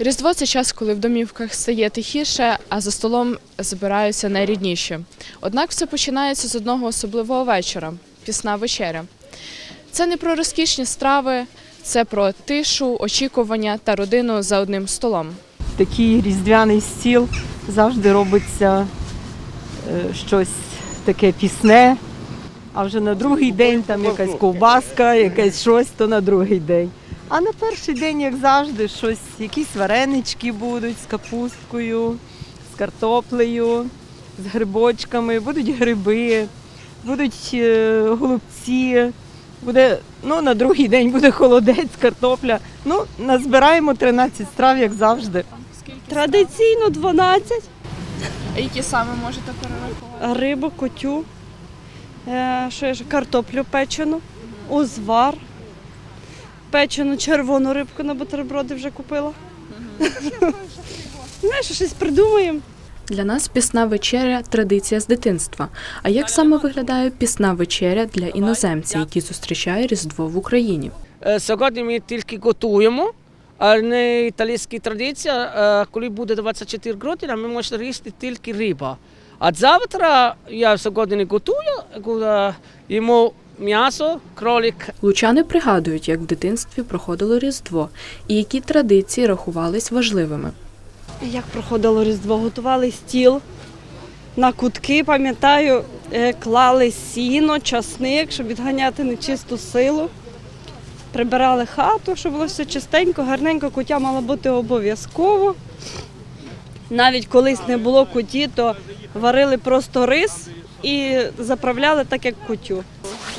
Різдво це час, коли в домівках стає тихіше, а за столом збираються найрідніші. Однак все починається з одного особливого вечора пісна вечеря. Це не про розкішні страви, це про тишу, очікування та родину за одним столом. такий різдвяний стіл завжди робиться е, щось таке пісне, а вже на другий день там якась ковбаска, якесь щось, то на другий день. А на перший день, як завжди, щось, якісь варенички будуть з капусткою, з картоплею, з грибочками, будуть гриби, будуть е, голубці. Буде, ну, на другий день буде холодець, картопля. Ну, назбираємо 13 страв, як завжди. Традиційно 12. А які саме можете перерахувати? Рибу, котю, е, що я ж, картоплю печену, узвар, печену червону рибку на бутерброди вже купила. Знаєш, щось придумаємо. Для нас пісна вечеря традиція з дитинства. А як саме виглядає пісна вечеря для іноземця, який зустрічає Різдво в Україні? Е, Сьогодні ми тільки готуємо, а не італійська традиція. е, Коли буде 24 години, ми можемо їсти тільки риба. А завтра я сьогодні не готую, коли їмо м'ясо, кролик. Лучани пригадують, як в дитинстві проходило Різдво і які традиції рахувались важливими. Як проходило Різдво, готували стіл на кутки, пам'ятаю, е, клали сіно, часник, щоб відганяти нечисту силу. Прибирали хату, щоб було все чистенько, гарненько, кутя мала бути обов'язково. Навіть колись не було куті, то варили просто рис і заправляли так, як кутю.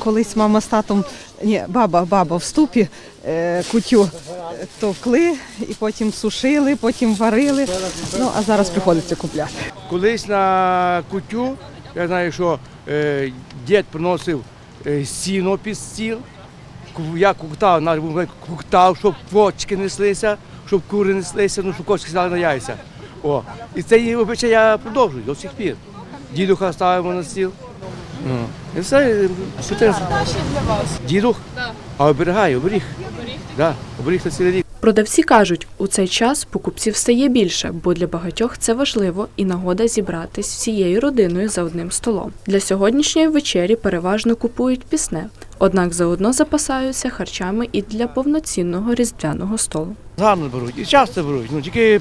Колись мама з татом, ні, баба, баба в ступі е, кутю е, товкли і потім сушили, потім варили. Ну, а зараз приходиться купляти. Колись на кутю, я знаю, що е, дід приносив сіно під стіл. Я куктав, куктав, щоб квочки неслися, щоб кури неслися, ну, щоб кочки стали на яйця. О. І цей обичай я продовжую до сих пір. Дідуха ставимо на стіл. Ну. І все, е, дитинство. Дідух? А оберігає, оберіг. Оберіг? Да, оберіг на цілий рік. Продавці кажуть, у цей час покупців стає більше, бо для багатьох це важливо і нагода зібратись всією родиною за одним столом. Для сьогоднішньої вечері переважно купують пісне, однак заодно запасаються харчами і для повноцінного різдвяного столу. Гарно беруть і часто беруть. Ну тільки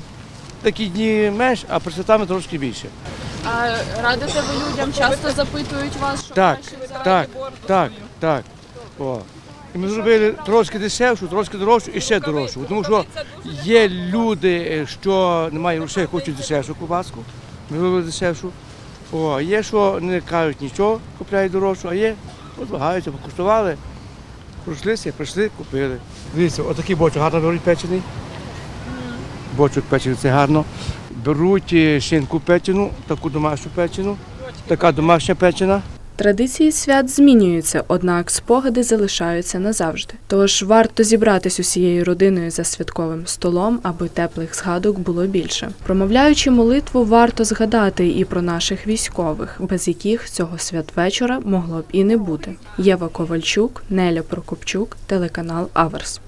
такі дні менш, а при святами трошки більше. А радите ви людям часто запитують вас, що Так, так, так, так. О. І ми зробили трошки дешевшу, трошки дорожчу і ще дорожчу. Тому що є люди, е, що не мають грошей, хочуть дешевшу кубаску. Ми зробили дешевшу. О, є, що не кажуть нічого, купляють дорожчу, а є, от вагаються, покуштували. Пройшлися, прийшли, купили. Дивіться, отакий бочок гарно беруть печений. Бочок печений це гарно. Беруть е, шинку печену, таку домашню печену, така домашня печена. Традиції свят змінюються, однак спогади залишаються назавжди. Тож варто зібратись усією родиною за святковим столом, аби теплих згадок було більше. Промовляючи молитву, варто згадати і про наших військових, без яких цього святвечора могло б і не бути. Єва Ковальчук, Неля Прокопчук, телеканал Аверс.